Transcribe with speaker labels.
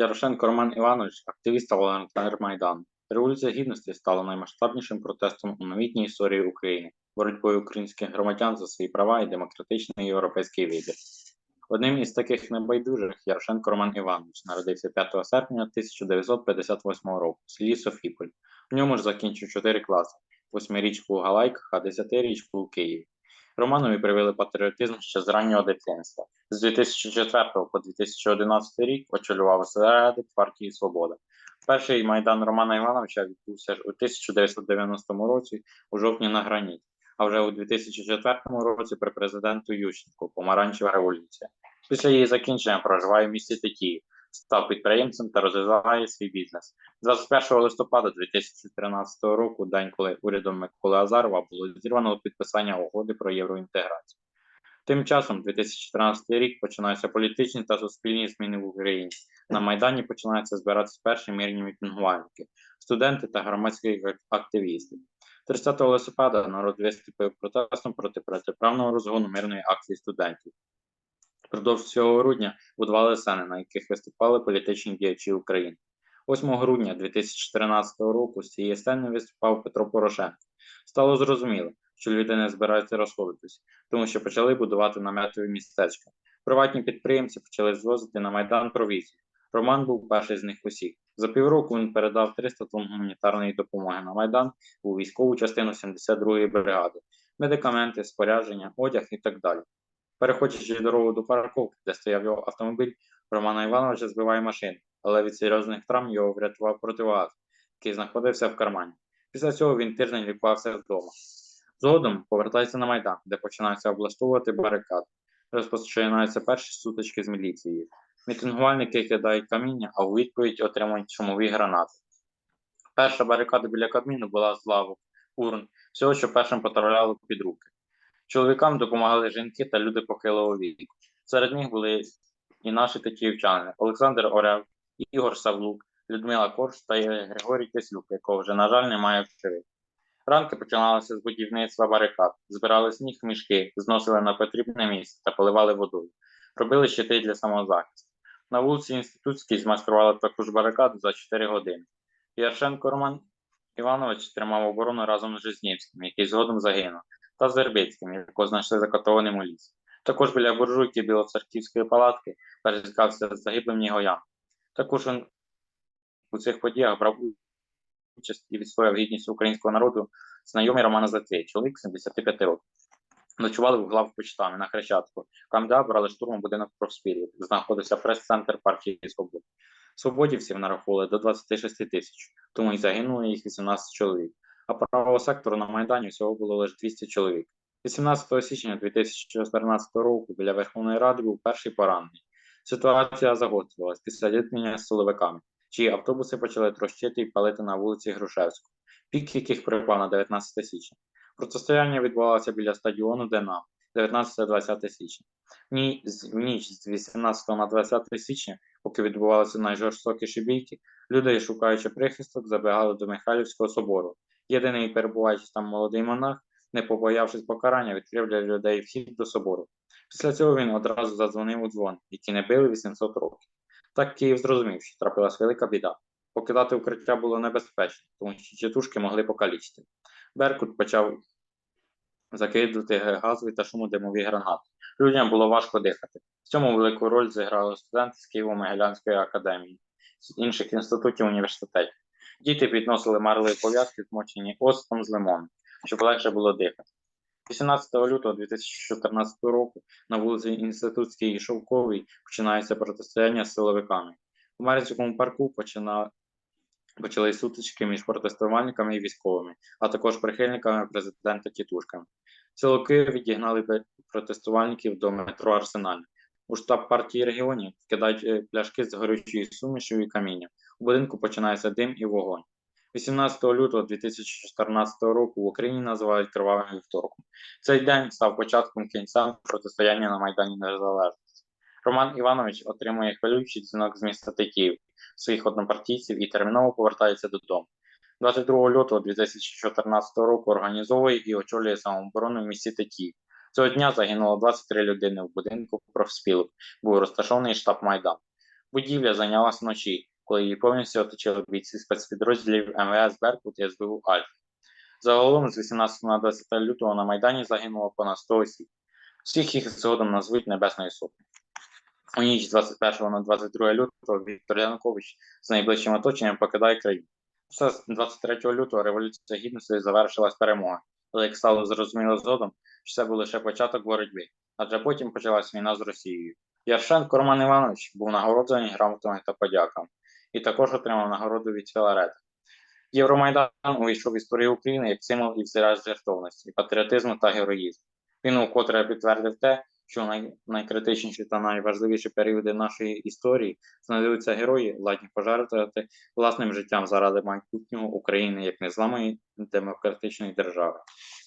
Speaker 1: Ярошенко Роман Іванович, активіст та волонтер Майдану. Революція Гідності стала наймасштабнішим протестом у новітній історії України, боротьбою українських громадян за свої права і демократичний європейський вибір. Одним із таких небайдужих Ярошенко Роман Іванович народився 5 серпня 1958 року в селі Софіполь. В ньому ж закінчив 4 класи: восьмирічку у Галайках, а десятирічку у Києві. Романові привели патріотизм ще з раннього дитинства. З 2004 по 2011 рік очолював осередок партії Свобода. Перший майдан Романа Івановича відбувся у 1990 році у жовтні на граніт, а вже у 2004 році при президенту Ющенку Помаранчева революція. Після її закінчення проживає в місті Тетіїв, став підприємцем та розвиває свій бізнес. 21 листопада 2013 року, день, коли урядом Миколи Азарова було зірвано підписання угоди про євроінтеграцію. Тим часом, 2014 рік, починаються політичні та суспільні зміни в Україні. На Майдані починаються збиратися перші мирні мітингувальники, студенти та громадські активісти. 30 листопада народ виступив протестом проти протиправного розгону мирної акції студентів. Впродовж цього грудня будували сцени, на яких виступали політичні діячі України. 8 грудня 2014 року з цієї сцени виступав Петро Порошенко. Стало зрозуміло, що люди не збираються розходитись, тому що почали будувати наметові містечка. Приватні підприємці почали звозити на Майдан провізію. Роман був перший з них усіх. За півроку він передав 300 тонн гуманітарної допомоги на Майдан у військову частину 72-ї бригади, медикаменти, спорядження, одяг і так далі. Переходячи дорогу до парковки, де стояв його автомобіль, Романа Івановича збиває машину, але від серйозних травм його врятував противогаз, який знаходився в кармані. Після цього він тиждень лікувався вдома. Згодом повертається на Майдан, де починаються облаштовувати барикади. Розпочинаються перші сутички з міліцією. Мітингувальники кидають каміння, а у відповідь отримують шумові гранати. Перша барикада біля Кабміну була з лавок, урн, всього, що першим потрапляли під руки. Чоловікам допомагали жінки та люди похилого віку. Серед них були і наші тетіївчани Олександр Орел, Ігор Савлук, Людмила Корж та Григорій Кислюк, якого вже, на жаль, немає в живих. Ранки починалися з будівництва барикад, збирали сніг в мішки, зносили на потрібне місце та поливали водою, робили щити для самозахисту. На вулиці Інститутській змайстрували також барикаду за 4 години. Ярошенко Роман Іванович тримав оборону разом з Жизнівським, який згодом загинув, та з Вербицьким, якого знайшли закатованим у лісі. Також біля буржуйки Білоцерківської палатки пересікався з загиблим Нігоян. Також він у цих подіях брав участь і відстояв гідність українського народу знайомий Романа Затвій, чоловік 75 років. Ночували в главпочтамі на Хрещатку. КМДА брали штурмом будинок профспілів, знаходився прес-центр партії Свободи. Свободівців нарахували до 26 тисяч, тому й загинуло їх 18 чоловік. А правого сектору на Майдані всього було лише 200 чоловік. 18 січня 2014 року біля Верховної Ради був перший поранений. Ситуація загострилась після зіткнення з силовиками, чиї автобуси почали трощити і палити на вулиці Грушевську, пік яких припав на 19 січня. Протистояння відбувалося біля стадіону Динамо 19-20 січня. В ніч з 18 на 20 січня, поки відбувалися найжорстокіші бійки, люди, шукаючи прихисток, забігали до Михайлівського собору. Єдиний перебуваючи там молодий монах, не побоявшись покарання, відкрив для людей вхід до собору. Після цього він одразу задзвонив у дзвон, які не били 800 років. Так Київ зрозумів, що трапилась велика біда. Покидати укриття було небезпечно, тому що тітушки могли покалічити. Беркут почав закидувати газові та шумодимові гранати. Людям було важко дихати. В цьому велику роль зіграли студенти з Києво-Могилянської академії, з інших інститутів університетів. Діти підносили марлеві пов'язки, змочені оцтом з лимоном, щоб легше було дихати. 18 лютого 2014 року на вулиці Інститутській і Шовковій починається протистояння з силовиками. У Мар'їнському парку почали сутички між протестувальниками і військовими, а також прихильниками президента Тітушками. Силовики відігнали протестувальників до метро Арсенальне. У штаб партії регіонів кидають пляшки з горючою сумішю і камінням. У будинку починається дим і вогонь. 18 лютого 2014 року в Україні називають кривавим вівторком. Цей день став початком кінця протистояння на Майдані Незалежності. Роман Іванович отримує хвилюючий дзвінок з міста Тетіїв, своїх однопартійців і терміново повертається додому. 22 лютого 2014 року організовує і очолює самооборону в місті Тетіїв. Цього дня загинуло 23 людини в будинку профспілок, був розташований штаб Майдан. Будівля зайнялась вночі, коли її повністю оточили бійці спецпідрозділів МВС Беркут і СБУ Альфа. Загалом з 18 на 20 лютого на Майдані загинуло понад 100 осіб. Всіх їх згодом назвуть Небесною Сотнею. У ніч 21 на 22 лютого Віктор Янукович з найближчим оточенням покидає країну. Все з 23 лютого Революція Гідності завершилась перемогою, але як стало зрозуміло згодом, що це був лише початок боротьби, адже потім почалась війна з Росією. Ярошенко Роман Іванович був нагороджений грамотами та подяками і також отримав нагороду від Філарета. Євромайдан увійшов в історію України як символ і взирач жертовності, патріотизму та героїзму. Він укотре підтвердив те, що в най- найкритичніші та найважливіші періоди нашої історії знайдуться герої, ладні пожертвувати власним життям заради майбутнього України як незламної демократичної держави.